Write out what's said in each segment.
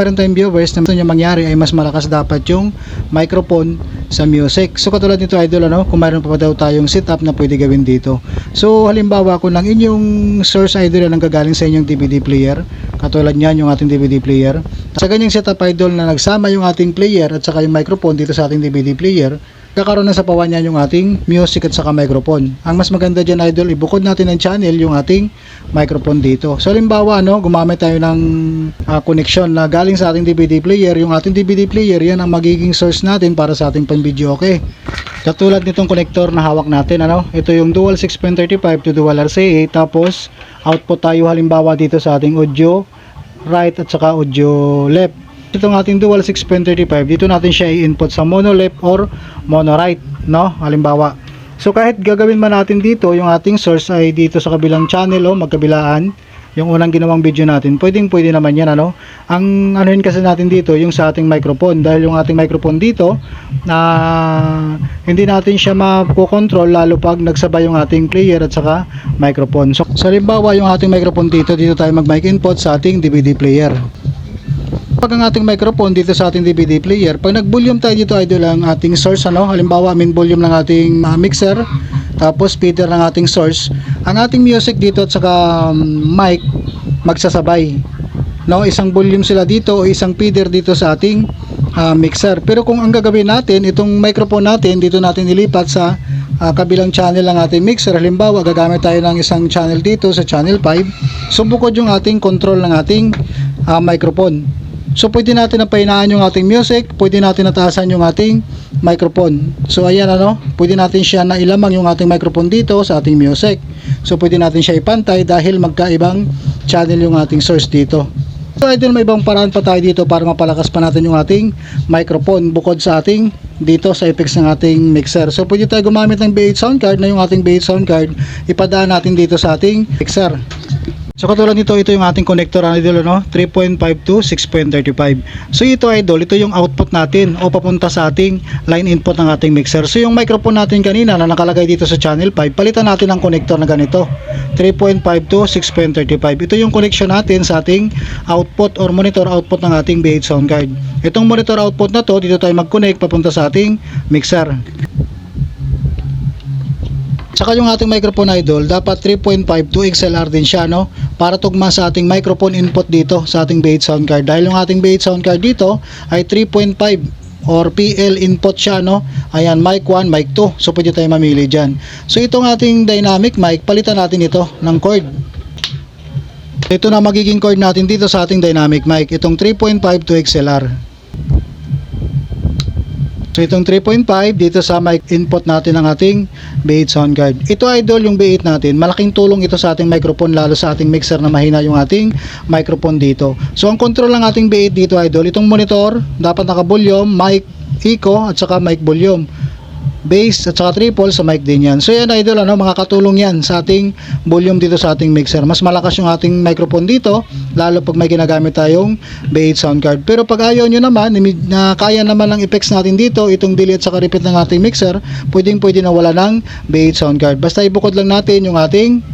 Meron tayong viewers na gusto nyo mangyari ay mas malakas dapat yung microphone sa music. So katulad nito idol ano, kung mayroon pa, daw tayong setup na pwede gawin dito. So halimbawa kung lang inyong source idol ang gagaling sa inyong DVD player, katulad niyan yung ating DVD player. Sa ganyang setup idol na nagsama yung ating player at saka yung microphone dito sa ating DVD player, kakaroon na sa pawan niyan yung ating music at saka microphone. Ang mas maganda dyan idol, ibukod natin ng channel yung ating microphone dito. So halimbawa no, gumamit tayo ng ah, connection na galing sa ating DVD player, yung ating DVD player yan ang magiging source natin para sa ating pang video okay. Katulad nitong connector na hawak natin ano, ito yung dual 6.35 to dual RCA tapos output tayo halimbawa dito sa ating audio right at saka audio left itong ating dual 6.35 dito natin siya i-input sa mono left or mono right no? Halimbawa so kahit gagawin man natin dito yung ating source ay dito sa kabilang channel o magkabilaan yung unang ginawang video natin pwedeng pwede naman yan ano? Ang anuhin kasi natin dito yung sa ating microphone dahil yung ating microphone dito na hindi natin siya makokontrol lalo pag nagsabay yung ating player at saka microphone. So sa halimbawa yung ating microphone dito dito tayo mag mic input sa ating DVD player pag ang ating microphone dito sa ating DVD player, pag nag-volume tayo dito idol ang ating source ano, halimbawa main volume ng ating uh, mixer, tapos speaker ng ating source, ang ating music dito at saka um, mic magsasabay. No, isang volume sila dito o isang feeder dito sa ating uh, mixer. Pero kung ang gagawin natin, itong microphone natin dito natin ilipat sa uh, kabilang channel ng ating mixer. Halimbawa, gagamit tayo ng isang channel dito sa channel 5. So yung ating control ng ating uh, microphone. So pwede natin na pahinaan yung ating music, pwede natin nataasan yung ating microphone. So ayan ano, pwede natin siya na ilamang yung ating microphone dito sa ating music. So pwede natin siya ipantay dahil magkaibang channel yung ating source dito. So idol may ibang paraan pa tayo dito para mapalakas pa natin yung ating microphone bukod sa ating dito sa effects ng ating mixer. So pwede tayo gumamit ng B8 sound card na yung ating B8 sound card ipadaan natin dito sa ating mixer. So katulad nito, ito yung ating connector ano idol no? 3.5 to 6.35. So ito idol, ito yung output natin o papunta sa ating line input ng ating mixer. So yung microphone natin kanina na nakalagay dito sa channel 5, palitan natin ang connector na ganito. 3.5 to 6.35. Ito yung connection natin sa ating output or monitor output ng ating B8 sound card. Itong monitor output na to, dito tayo mag-connect papunta sa ating mixer. Saka yung ating microphone idol, dapat 3.5 to XLR din siya, no? Para tugma sa ating microphone input dito sa ating B8 sound card. Dahil yung ating B8 sound card dito ay 3.5 or PL input siya, no? Ayan, mic 1, mic 2. So, pwede tayo mamili dyan. So, itong ating dynamic mic, palitan natin ito ng cord. Ito na magiging cord natin dito sa ating dynamic mic. Itong 3.5 to XLR. So itong 3.5 dito sa mic input natin ng ating B8 sound card. Ito idol yung B8 natin. Malaking tulong ito sa ating microphone lalo sa ating mixer na mahina yung ating microphone dito. So ang control ng ating B8 dito idol, itong monitor dapat naka-volume, mic echo at saka mic volume bass at saka triple sa mic din yan. So yan idol ano, mga katulong yan sa ating volume dito sa ating mixer. Mas malakas yung ating microphone dito lalo pag may ginagamit tayong B8 sound card. Pero pag ayaw nyo naman, na kaya naman ng effects natin dito, itong delay at saka repeat ng ating mixer, pwedeng pwede na wala ng B8 sound card. Basta ibukod lang natin yung ating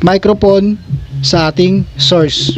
microphone sa ating source.